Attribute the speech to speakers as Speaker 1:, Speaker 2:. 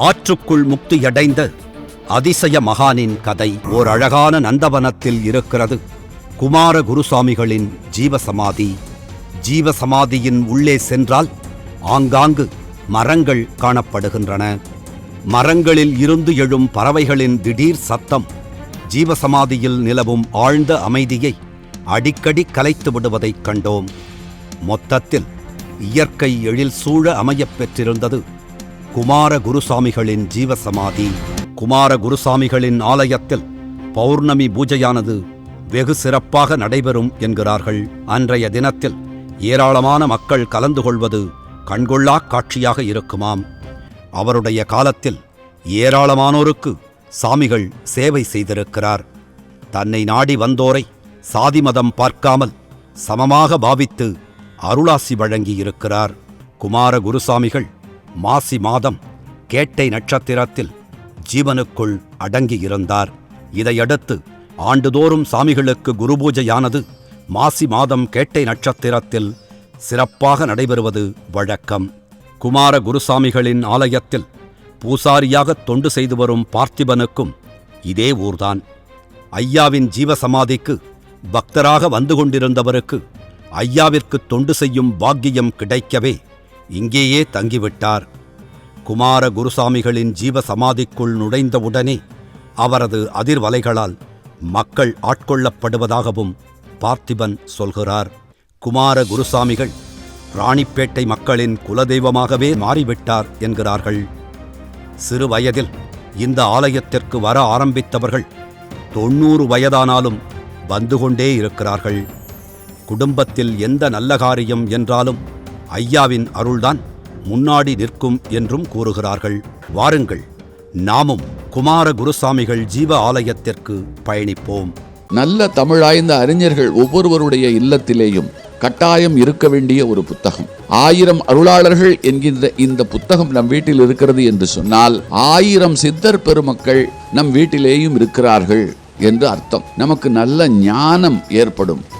Speaker 1: ஆற்றுக்குள் முக்தியடைந்த அதிசய மகானின் கதை ஓர் அழகான நந்தவனத்தில் இருக்கிறது. குமார குருசாமிகளின் ஜீவசமாதி. ஜீவசமாதியின் உள்ளே சென்றால் ஆங்காங்கு மரங்கள் காணப்படுகின்றன. மரங்களில் இருந்து எழும் பறவைகளின் திடீர் சத்தம் ஜீவசமாதியில் நிலவும் ஆழ்ந்த அமைதியை அடிக்கடி கலைத்து விடுவதைக் கண்டோம். மொத்தத்தில் இயற்கை எழில் சூழ அமையப் பெற்றிருந்தது. குமார குருசாமிகளின் ஜீவசமாதி. குமார குருசாமிகளின் ஆலயத்தில் பௌர்ணமி பூஜையானது வெகு சிறப்பாக நடைபெறும் என்கிறார்கள். அன்றைய தினத்தில் ஏராளமான மக்கள் கலந்து கொள்வது கண்கொள்ளாக் காட்சியாக இருக்குமாம். அவருடைய காலத்தில் ஏராளமானோருக்கு சாமிகள் சேவை செய்திருக்கிறார். தன்னை நாடி வந்தோரை சாதி மதம் பார்க்காமல் சமமாக பாவித்து அருளாசி வழங்கியிருக்கிறார். குமார குருசாமிகள் மாசி மாதம் கேட்டை நட்சத்திரத்தில் ஜீவனுக்குள் அடங்கியிருந்தார் இதையடுத்து ஆண்டுதோறும் சாமிகளுக்கு குருபூஜையானது மாசி மாதம் கேட்டை நட்சத்திரத்தில் சிறப்பாக நடைபெறுவது வழக்கம். குமார குருசாமிகளின் ஆலயத்தில் பூசாரியாக தொண்டு செய்து வரும் பார்த்திபனுக்கும் இதே ஊர்தான். ஐயாவின் ஜீவசமாதிக்கு பக்தராக வந்து கொண்டிருந்தவருக்கு ஐயாவிற்கு தொண்டு செய்யும் பாக்கியம் கிடைக்கவே இங்கேயே தங்கிவிட்டார். குமார குருசாமிகளின் ஜீவசமாதிக்குள் நுழைந்தவுடனே அவரது அதிர்வலைகளால் மக்கள் ஆட்கொள்ளப்படுவதாகவும் பார்த்திபன் சொல்கிறார். குமார குருசாமிகள் ராணிப்பேட்டை மக்களின் குலதெய்வமாகவே மாறிவிட்டார் என்கிறார்கள். சிறு வயதில் இந்த ஆலயத்திற்கு வர ஆரம்பித்தவர்கள் தொண்ணூறு வயதானாலும் வந்து கொண்டே இருக்கிறார்கள். குடும்பத்தில் எந்த நல்ல காரியம் என்றாலும் ஐயாவின் அருள்தான் முன்னாடி நிற்கும் என்றும் கூறுகிறார்கள். வாருங்கள் நாமும் குமார குருசாமிகள் ஜீவ ஆலயத்திற்கு பயணிப்போம்.
Speaker 2: நல்ல தமிழாய்ந்த அறிஞர்கள் ஒவ்வொருவருடைய இல்லத்திலேயும் கட்டாயம் இருக்க வேண்டிய ஒரு புத்தகம். ஆயிரம் அருளாளர்கள் என்கின்ற இந்த புத்தகம் நம் வீட்டில் இருக்கிறது என்று சொன்னால் ஆயிரம் சித்தர் பெருமக்கள் நம் வீட்டிலேயும் இருக்கிறார்கள் என்று அர்த்தம். நமக்கு நல்ல ஞானம் ஏற்படும்.